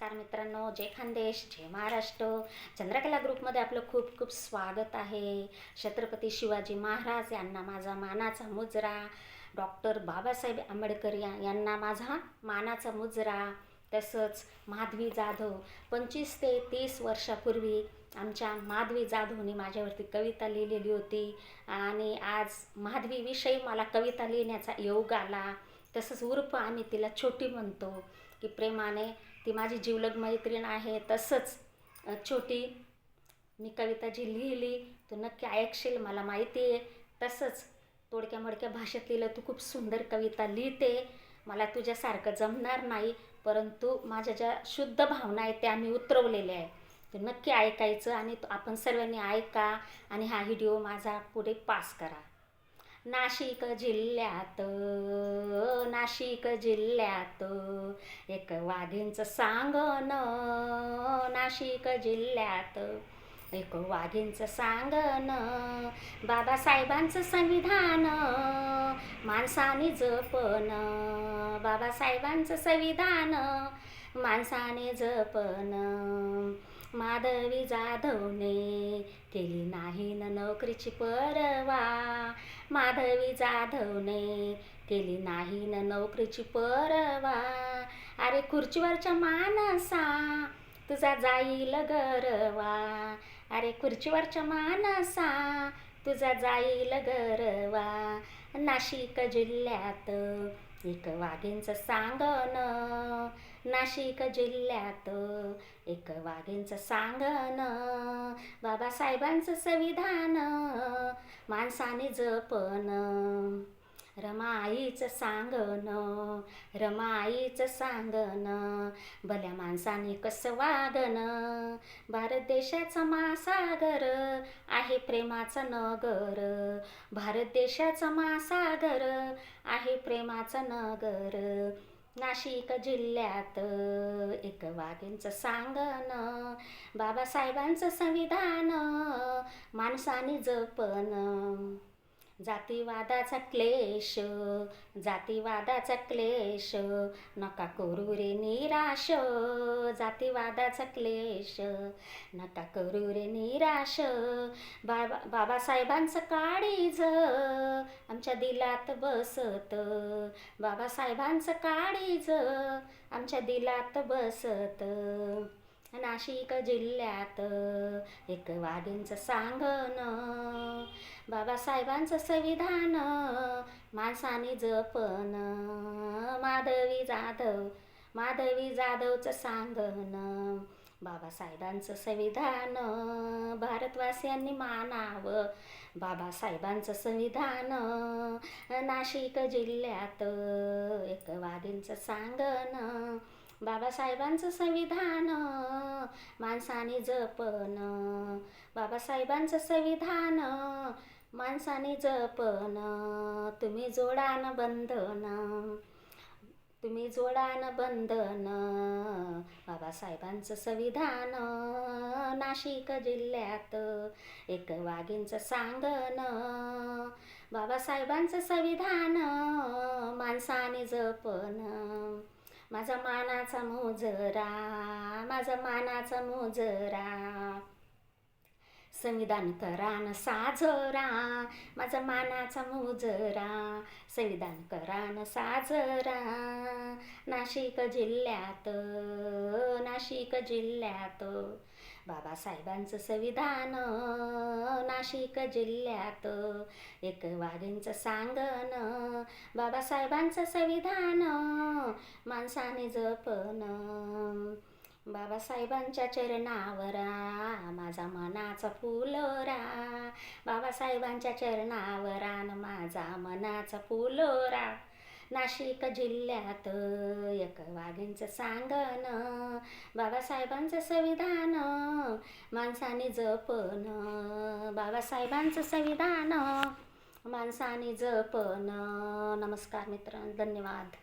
नमस्कार मित्रांनो जय खानदेश जय महाराष्ट्र. चंद्रकला ग्रुपमध्ये आपलं खूप खूप स्वागत आहे. छत्रपती शिवाजी महाराज यांना माझा मानाचा मुजरा. डॉक्टर बाबासाहेब आंबेडकर या यांना माझा मानाचा मुजरा. तसंच माधवी जाधव पंचवीस ते तीस वर्षापूर्वी आमच्या माधवी जाधवने माझ्यावरती कविता लिहिलेली होती. आणि आज माधवीविषयी मला कविता लिहिण्याचा योग आला. तसंच उर्फ आम्ही तिला छोटी म्हणतो. की प्रेमाने ती माझी जीवलग मैत्रीण आहे तसंच छोटी मी कविता जी लिहिली तू नक्की ऐकशील मला माहिती आहे. तसंच तोडक्या मोडक्या भाषेत लिहिलं तू खूप सुंदर कविता लिहिते मला तुझ्यासारखं जमणार नाही परंतु माझ्या ज्या शुद्ध भावना आहेत त्या मी उतरवलेल्या आहे ते नक्की ऐकायचं आणि आपण सर्वांनी ऐका आणि हा व्हिडिओ माझा पुढे पास करा. नाशिक जिल्ह्यात नाशिक जिल्ह्यात. एक वाघींचं सांगन नाशिक जिल्ह्यात. एक वाघींचं सांगन बाबासाहेबांचं संविधान माणसाने जपन बाबासाहेबांचं संविधान माणसाने जपन माधवी जाधवने केली नाही न नोकरीची परवा. माधवी जाधवने केली नाही न नोकरीची परवा. अरे खुर्चीवरच्या मानसा तुझा जाईल गरवा. अरे खुर्चीवरच्या मानसा तुझा जाईल गरवा. नाशिक जिल्ह्यात एक वाघींचं सांगणं नाशिक जिल्ह्यात एक वाघींचं सांगन बाबासाहेबांचं संविधान माणसाने जपन रमाईचं सांगण रमाईचं सांगण भल्या माणसाने कसं वागन भारत देशाचा महासागर आहे प्रेमाचा नगर भारत देशाचा महासागर आहे प्रेमाचा नगर. नाशिक जिल्ह्यात एक वाघींचं सांगण बाबासाहेबांचं संविधान माणसाने जपन जातीवादाचा क्लेश जातीवादाचा क्लेश नका करू रे निराश जातीवादाचा क्लेश नका करू रे निराश. बाबा बाबासाहेबांचं काळीज आमच्या दिलात बसत बाबासाहेबांचं काळीज आमच्या दिलात बसत. नाशिक जिल्ह्यात एक वाडींचं सांगन बाबासाहेबांचं संविधान माणसाने जपन माधवी जाधव माधवी जाधवचं सांगन बाबासाहेबांचं संविधान भारतवासियांनी मानावं बाबासाहेबांचं संविधान नाशिक जिल्ह्यात एक वाडींचं सांगणं बाबासाहेबांचं संविधान माणसाने जपन बाबासाहेबांचं संविधान माणसाने जपन तुम्ही जोडान बंधन तुम्ही जोडान बंधन. बाबासाहेबांचं संविधान नाशिक जिल्ह्यात एक वाघींचं सांगन. बाबासाहेबांचं संविधान माणसाने जपन माझा मानाचा मोजरा माझा मानाचा मोजरा. संविधान करान साजरा माझा मानाचा मुजरा. संविधान करान साजरा नाशिक जिल्ह्यात नाशिक जिल्ह्यात. बाबासाहेबांचं संविधान नाशिक जिल्ह्यात. एक वाघींचं सांगन बाबासाहेबांचं संविधान माणसाने जपन बाबासाहेबांच्या चरणावरा माझा मनाचा फुलोरा बाबासाहेबांच्या चरणावरा न माझा मनाचा फुलोरा नाशिक जिल्ह्यात एक वाघींचं सांगन बाबासाहेबांचं संविधान माणसाने जपन बाबासाहेबांचं संविधान माणसाने जपन नमस्कार मित्रांनो धन्यवाद.